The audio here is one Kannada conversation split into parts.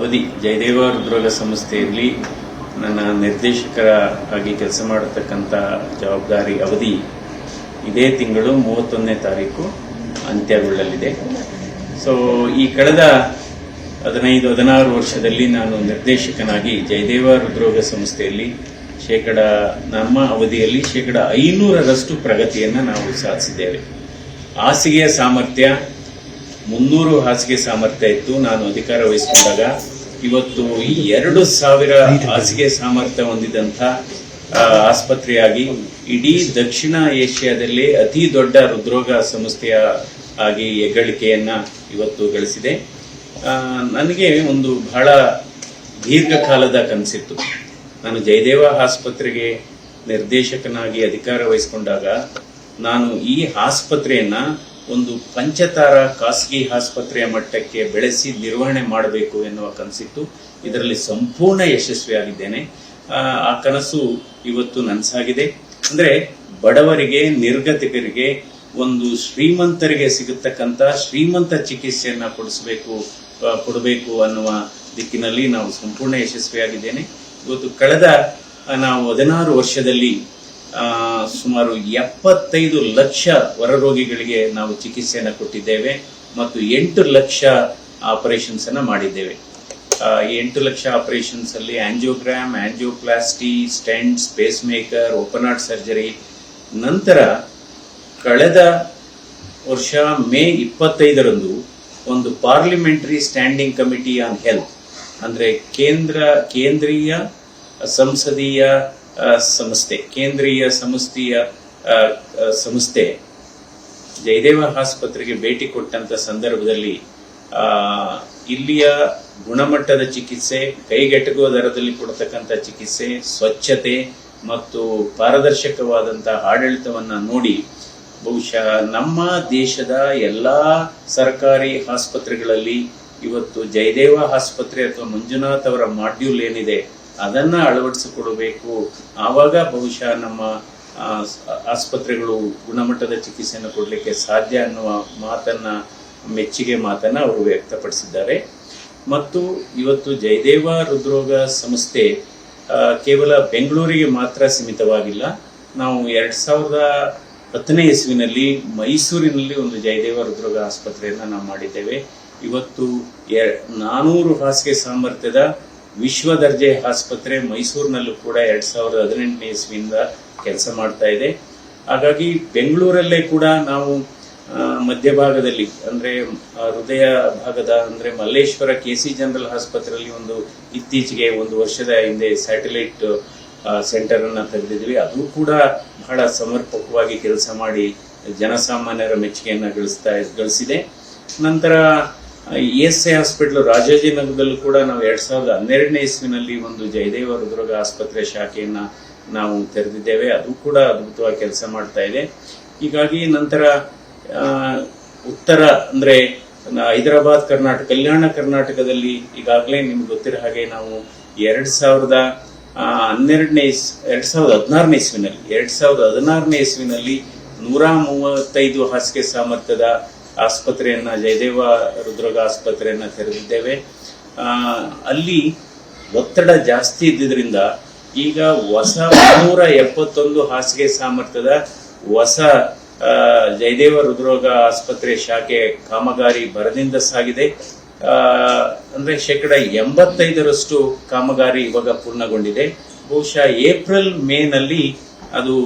ಅವಧಿ. ಜಯದೇವ ಹೃದ್ರೋಗ ಸಂಸ್ಥೆಯಲ್ಲಿ ನನ್ನ ನಿರ್ದೇಶಕರ ಆಗಿ ಕೆಲಸ ಮಾಡತಕ್ಕಂಥ ಜವಾಬ್ದಾರಿ ಅವಧಿ ಇದೇ ತಿಂಗಳು ಮೂವತ್ತೊಂದನೇ ತಾರೀಕು ಅಂತ್ಯಗೊಳ್ಳಲಿದೆ. ಸೊ ಈ ಕಳೆದ ಹದಿನೈದು, ಹದಿನಾರು ವರ್ಷದಲ್ಲಿ ನಾನು ನಿರ್ದೇಶಕನಾಗಿ ಜಯದೇವ ಹೃದ್ರೋಗ ಸಂಸ್ಥೆಯಲ್ಲಿ ಶೇಕಡ, ನಮ್ಮ ಅವಧಿಯಲ್ಲಿ ಶೇಕಡ ಐನೂರರಷ್ಟು ಪ್ರಗತಿಯನ್ನು ನಾವು ಸಾಧಿಸಿದ್ದೇವೆ. ಹಾಸಿಗೆಯ ಸಾಮರ್ಥ್ಯ ಮುನ್ನೂರು ಹಾಸಿಗೆ ಸಾಮರ್ಥ್ಯ ಇತ್ತು. ನಾನು ಅಧಿಕಾರ ವಹಿಸಿಕೊಂಡಾಗ ಇವತ್ತು ಈ ಎರಡು ಸಾವಿರ ಹಾಸಿಗೆ ಸಾಮರ್ಥ್ಯ ಹೊಂದಿದಂಥ ಆಸ್ಪತ್ರೆಯಾಗಿ ಇಡೀ ದಕ್ಷಿಣ ಏಷ್ಯಾದಲ್ಲಿ ಅತಿ ದೊಡ್ಡ ಹೃದ್ರೋಗ ಸಂಸ್ಥೆಯ ಆಗಿ ಹೆಗ್ಗಳಿಕೆಯನ್ನ ಇವತ್ತು ಗಳಿಸಿದೆ. ನನಗೆ ಒಂದು ಬಹಳ ದೀರ್ಘಕಾಲದ ಕನಸಿತ್ತು. ನಾನು ಜಯದೇವ ಆಸ್ಪತ್ರೆಗೆ ನಿರ್ದೇಶಕನಾಗಿ ಅಧಿಕಾರ ವಹಿಸಿಕೊಂಡಾಗ ನಾನು ಈ ಆಸ್ಪತ್ರೆಯನ್ನ ಒಂದು ಪಂಚತಾರ ಖಾಸಗಿ ಆಸ್ಪತ್ರೆಯ ಮಟ್ಟಕ್ಕೆ ಬೆಳೆಸಿ ನಿರ್ವಹಣೆ ಮಾಡಬೇಕು ಎನ್ನುವ ಕನಸಿತ್ತು. ಇದರಲ್ಲಿ ಸಂಪೂರ್ಣ ಯಶಸ್ವಿಯಾಗಿದ್ದೇನೆ ಆ, ಕನಸು ಇವತ್ತು ನನಸಾಗಿದೆ. ಅಂದ್ರೆ ಬಡವರಿಗೆ ನಿರ್ಗತಿಕರಿಗೆ ಒಂದು ಶ್ರೀಮಂತರಿಗೆ ಸಿಗತಕ್ಕಂತ ಶ್ರೀಮಂತ ಚಿಕಿತ್ಸೆಯನ್ನು ಕೊಡಿಸಬೇಕು ಕೊಡಬೇಕು ಅನ್ನುವ ದಿಕ್ಕಿನಲ್ಲಿ ನಾವು ಸಂಪೂರ್ಣ ಯಶಸ್ವಿಯಾಗಿದ್ದೇನೆ. ಇವತ್ತು ಕಳೆದ ನಾವು ಹದಿನಾರು ವರ್ಷದಲ್ಲಿ ಸುಮಾರು ಎಪ್ಪತ್ತೈದು ಲಕ್ಷ ಹೊರರೋಗಿಗಳಿಗೆ ನಾವು ಚಿಕಿತ್ಸೆಯನ್ನು ಕೊಟ್ಟಿದ್ದೇವೆ ಮತ್ತು ಎಂಟು ಲಕ್ಷ ಆಪರೇಷನ್ಸ್ ಅನ್ನು ಮಾಡಿದ್ದೇವೆ. ಎಂಟು ಲಕ್ಷ ಆಪರೇಷನ್ಸ್ ಅಲ್ಲಿ angiogram angioplasty stent pacemaker open heart surgery ನಂತರ ಕಳೆದ ವರ್ಷ ಮೇ ಇಪ್ಪತ್ತೈದರಂದು ಒಂದು parliamentary standing committee on health ಅಂದ್ರೆ ಕೇಂದ್ರ, ಕೇಂದ್ರೀಯ, ಸಂಸದೀಯ ಸಂಸ್ಥೆ ಕೇಂದ್ರೀಯ ಸಂಸ್ಥೆಯ ಸಂಸ್ಥೆ ಜಯದೇವ ಆಸ್ಪತ್ರೆಗೆ ಭೇಟಿ ಕೊಟ್ಟಂತ ಸಂದರ್ಭದಲ್ಲಿ ಇಲ್ಲಿಯ ಗುಣಮಟ್ಟದ ಚಿಕಿತ್ಸೆ, ಕೈಗೆಟಕುವ ದರದಲ್ಲಿ ಕೊಡತಕ್ಕಂಥ ಚಿಕಿತ್ಸೆ, ಸ್ವಚ್ಛತೆ ಮತ್ತು ಪಾರದರ್ಶಕವಾದಂತಹ ಆಡಳಿತವನ್ನ ನೋಡಿ, ಬಹುಶಃ ನಮ್ಮ ದೇಶದ ಎಲ್ಲಾ ಸರ್ಕಾರಿ ಆಸ್ಪತ್ರೆಗಳಲ್ಲಿ ಇವತ್ತು ಜಯದೇವ ಆಸ್ಪತ್ರೆ ಅಥವಾ ಮಂಜುನಾಥ್ ಅವರ ಮಾಡ್ಯೂಲ್ ಏನಿದೆ ಅದನ್ನ ಅಳವಡಿಸಿಕೊಡಬೇಕು. ಆವಾಗ ಬಹುಶಃ ನಮ್ಮ ಆಸ್ಪತ್ರೆಗಳು ಗುಣಮಟ್ಟದ ಚಿಕಿತ್ಸೆಯನ್ನು ಕೊಡಲಿಕ್ಕೆ ಸಾಧ್ಯ ಅನ್ನುವ ಮಾತನ್ನ, ಮೆಚ್ಚುಗೆ ಮಾತನ್ನ ಅವರು ವ್ಯಕ್ತಪಡಿಸಿದ್ದಾರೆ. ಮತ್ತು ಇವತ್ತು ಜಯದೇವ ಹೃದ್ರೋಗ ಸಂಸ್ಥೆ ಕೇವಲ ಬೆಂಗಳೂರಿಗೆ ಮಾತ್ರ ಸೀಮಿತವಾಗಿಲ್ಲ. ನಾವು ಎರಡ್ ಸಾವಿರದ ಹತ್ತನೇ ಇಸುವಿನಲ್ಲಿ ಮೈಸೂರಿನಲ್ಲಿ ಒಂದು ಜಯದೇವ ಹೃದ್ರೋಗ ಆಸ್ಪತ್ರೆಯನ್ನ ನಾವು ಮಾಡಿದ್ದೇವೆ. ಇವತ್ತು ನಾನೂರು ಹಾಸಿಗೆ ಸಾಮರ್ಥ್ಯದ ವಿಶ್ವ ದರ್ಜೆ ಆಸ್ಪತ್ರೆ ಮೈಸೂರಿನಲ್ಲೂ ಕೂಡ ಎರಡ್ ಸಾವಿರದ ಹದಿನೆಂಟನೇ ಇಸ್ವಿಯಿಂದ ಕೆಲಸ ಮಾಡ್ತಾ ಇದೆ. ಹಾಗಾಗಿ ಬೆಂಗಳೂರಲ್ಲೇ ಕೂಡ ನಾವು ಮಧ್ಯಭಾಗದಲ್ಲಿ ಅಂದ್ರೆ ಹೃದಯ ಭಾಗದ, ಅಂದ್ರೆ, ಮಲ್ಲೇಶ್ವರ ಕೆ ಸಿ ಜನರಲ್ ಆಸ್ಪತ್ರೆಯಲ್ಲಿ ಒಂದು ಇತ್ತೀಚೆಗೆ ಒಂದು ವರ್ಷದ ಹಿಂದೆ ಸ್ಯಾಟಲೈಟ್ ಸೆಂಟರ್ ಅನ್ನ ತೆಗೆದಿದ್ವಿ. ಅದು ಕೂಡ ಬಹಳ ಸಮರ್ಪಕವಾಗಿ ಕೆಲಸ ಮಾಡಿ ಜನಸಾಮಾನ್ಯರ ಮೆಚ್ಚುಗೆಯನ್ನ ಗಳಿಸ್ತಾ, ಗಳಿಸಿದೆ. ನಂತರ ಇ ಎಸ್ ಐ ಹಾಸ್ಪಿಟಲ್ ರಾಜಾಜಿನಗರದಲ್ಲೂ ಕೂಡ ನಾವು ಎರಡ್ ಸಾವಿರದ ಹನ್ನೆರಡನೇ ಇಸ್ವಿನಲ್ಲಿ ಒಂದು ಜಯದೇವ ಹೃದ್ರೋಗ ಆಸ್ಪತ್ರೆ ಶಾಖೆಯನ್ನ ನಾವು ತೆರೆದಿದ್ದೇವೆ. ಅದು ಕೂಡ ಅದ್ಭುತವಾಗಿ ಕೆಲಸ ಮಾಡ್ತಾ ಇದೆ. ಹೀಗಾಗಿ ನಂತರ ಉತ್ತರ ಅಂದ್ರೆ ಹೈದರಾಬಾದ್ ಕರ್ನಾಟಕ, ಕಲ್ಯಾಣ ಕರ್ನಾಟಕದಲ್ಲಿ ಈಗಾಗಲೇ ನಿಮ್ಗೆ ಗೊತ್ತಿರೋ ಹಾಗೆ ನಾವು ಎರಡ್ ಸಾವಿರದ ಹನ್ನೆರಡನೇ ಇಸ್, ಎರಡ್ ಸಾವಿರದ ಹದಿನಾರನೇ ಇಸ್ವಿನಲ್ಲಿ, ಎರಡ್ ಸಾವಿರದ ಹದಿನಾರನೇ ಇಸ್ವಿನಲ್ಲಿ ನೂರ ಮೂವತ್ತೈದು ಹಾಸಿಗೆ ಸಾಮರ್ಥ್ಯದ ಆಸ್ಪತ್ರೆಯನ್ನ, ಜಯದೇವ ಹೃದ್ರೋಗ ಆಸ್ಪತ್ರೆಯನ್ನ ತೆರೆದಿದ್ದೇವೆ. ಅಲ್ಲಿ ಒತ್ತಡ ಜಾಸ್ತಿ ಇದ್ದಿದ್ದರಿಂದ ಈಗ ಹೊಸ ಮುನ್ನೂರ ಎಪ್ಪತ್ತೊಂದು ಹಾಸಿಗೆ ಸಾಮರ್ಥ್ಯದ ಹೊಸ ಜಯದೇವ ಹೃದ್ರೋಗ ಆಸ್ಪತ್ರೆ ಶಾಖೆ ಕಾಮಗಾರಿ ಬರದಿಂದ ಸಾಗಿದೆ. ಅಂದರೆ ಶೇಕಡ ಎಂಬತ್ತೈದರಷ್ಟು ಕಾಮಗಾರಿ ಇವಾಗ ಪೂರ್ಣಗೊಂಡಿದೆ. ಬಹುಶಃ ಏಪ್ರಿಲ್ ಮೇನಲ್ಲಿ ಅದು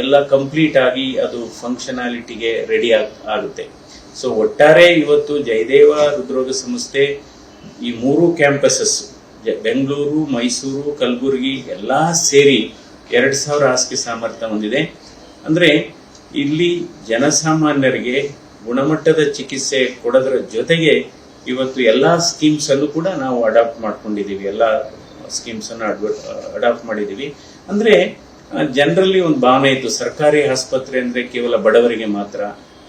ಎಲ್ಲ ಕಂಪ್ಲೀಟ್ ಆಗಿ ಅದು ಫಂಕ್ಷನಾಲಿಟಿಗೆ ರೆಡಿ ಆಗುತ್ತೆ. ಸೊ ಒಟ್ಟಾರೆ ಇವತ್ತು ಜಯದೇವ ಹೃದ್ರೋಗ ಸಂಸ್ಥೆ ಈ ಮೂರು ಕ್ಯಾಂಪಸಸ್ ಬೆಂಗಳೂರು, ಮೈಸೂರು, ಕಲಬುರಗಿ ಎಲ್ಲ ಸೇರಿ ಎರಡ್ ಸಾವಿರ ಹಾಸಿಗೆ ಸಾಮರ್ಥ್ಯ ಹೊಂದಿದೆ. ಅಂದ್ರೆ ಇಲ್ಲಿ ಜನಸಾಮಾನ್ಯರಿಗೆ ಗುಣಮಟ್ಟದ ಚಿಕಿತ್ಸೆ ಕೊಡೋದ್ರ ಜೊತೆಗೆ ಇವತ್ತು ಎಲ್ಲಾ ಸ್ಕೀಮ್ಸ್ ಅನ್ನು ಕೂಡ ನಾವು ಅಡಾಪ್ಟ್ ಮಾಡ್ಕೊಂಡಿದೀವಿ ಎಲ್ಲಾ ಸ್ಕೀಮ್ಸ್ ಅನ್ನು ಅಡಾಪ್ಟ್ ಮಾಡಿದೀವಿ ಅಂದ್ರೆ ಜನರಲ್ಲಿ ಒಂದು ಭಾವನೆ ಇತ್ತು, ಸರ್ಕಾರಿ ಆಸ್ಪತ್ರೆ ಅಂದ್ರೆ ಕೇವಲ ಬಡವರಿಗೆ ಮಾತ್ರ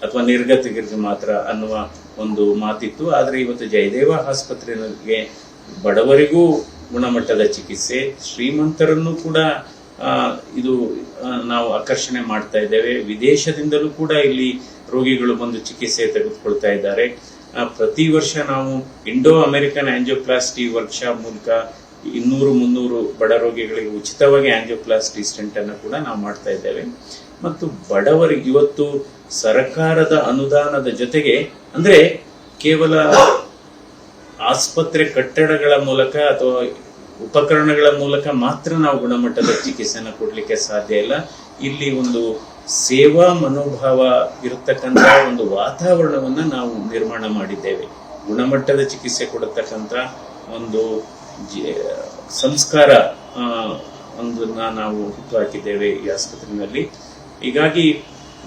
ಅಥವಾ ನಿರ್ಗತಿಗರಿಗೆ ಮಾತ್ರ ಅನ್ನುವ ಒಂದು ಮಾತಿತ್ತು. ಆದ್ರೆ ಇವತ್ತು ಜಯದೇವ ಆಸ್ಪತ್ರೆಗೆ ಬಡವರಿಗೂ ಗುಣಮಟ್ಟದ ಚಿಕಿತ್ಸೆ, ಶ್ರೀಮಂತರನ್ನು ಕೂಡ ಇದು ನಾವು ಆಕರ್ಷಣೆ ಮಾಡ್ತಾ ಇದ್ದೇವೆ. ವಿದೇಶದಿಂದಲೂ ಕೂಡ ಇಲ್ಲಿ ರೋಗಿಗಳು ಬಂದು ಚಿಕಿತ್ಸೆ ತೆಗೆದುಕೊಳ್ತಾ ಇದ್ದಾರೆ. ಪ್ರತಿ ವರ್ಷ ನಾವು ಇಂಡೋ ಅಮೆರಿಕನ್ ಆಂಜಿಯೋಪ್ಲಾಸ್ಟಿ ವರ್ಕ್ಶಾಪ್ ಮೂಲಕ ಇನ್ನೂರು ಮುನ್ನೂರು ಬಡ ರೋಗಿಗಳಿಗೆ ಉಚಿತವಾಗಿ ಆಂಜಿಯೋಪ್ಲಾಸ್ಟಿ ಸ್ಟೆಂಟ್ ಅನ್ನು ಕೂಡ ನಾವು ಮಾಡ್ತಾ ಇದ್ದೇವೆ. ಮತ್ತು ಬಡವರಿಗೆ ಇವತ್ತು ಸರ್ಕಾರದ ಅನುದಾನದ ಜೊತೆಗೆ, ಅಂದ್ರೆ ಕೇವಲ ಆಸ್ಪತ್ರೆ ಕಟ್ಟಡಗಳ ಮೂಲಕ ಅಥವಾ ಉಪಕರಣಗಳ ಮೂಲಕ ಮಾತ್ರ ನಾವು ಗುಣಮಟ್ಟದ ಚಿಕಿತ್ಸೆಯನ್ನು ಕೊಡ್ಲಿಕ್ಕೆ ಸಾಧ್ಯ ಇಲ್ಲ. ಇಲ್ಲಿ ಒಂದು ಸೇವಾ ಮನೋಭಾವ ಇರತಕ್ಕಂತ ಒಂದು ವಾತಾವರಣವನ್ನ ನಾವು ನಿರ್ಮಾಣ ಮಾಡಿದ್ದೇವೆ. ಗುಣಮಟ್ಟದ ಚಿಕಿತ್ಸೆ ಕೊಡತಕ್ಕಂತ ಒಂದು ಸಂಸ್ಕಾರ ಒಂದನ್ನ ನಾವು ಹುಟ್ಟುಹಾಕಿದ್ದೇವೆ ಈ ಆಸ್ಪತ್ರೆಯಲ್ಲಿ. ಹೀಗಾಗಿ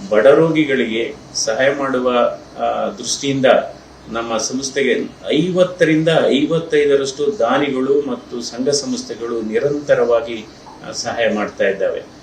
ಬಡ ರೋಗಿಗಳಿಗೆ ಸಹಾಯ ಮಾಡುವ ದೃಷ್ಟಿಯಿಂದ ನಮ್ಮ ಸಂಸ್ಥೆಗೆ ಐವತ್ತರಿಂದ ಐವತ್ತೈದರಷ್ಟು ದಾನಿಗಳು ಮತ್ತು ಸಂಘ ಸಂಸ್ಥೆಗಳು ನಿರಂತರವಾಗಿ ಸಹಾಯ ಮಾಡ್ತಾ ಇದ್ದಾವೆ.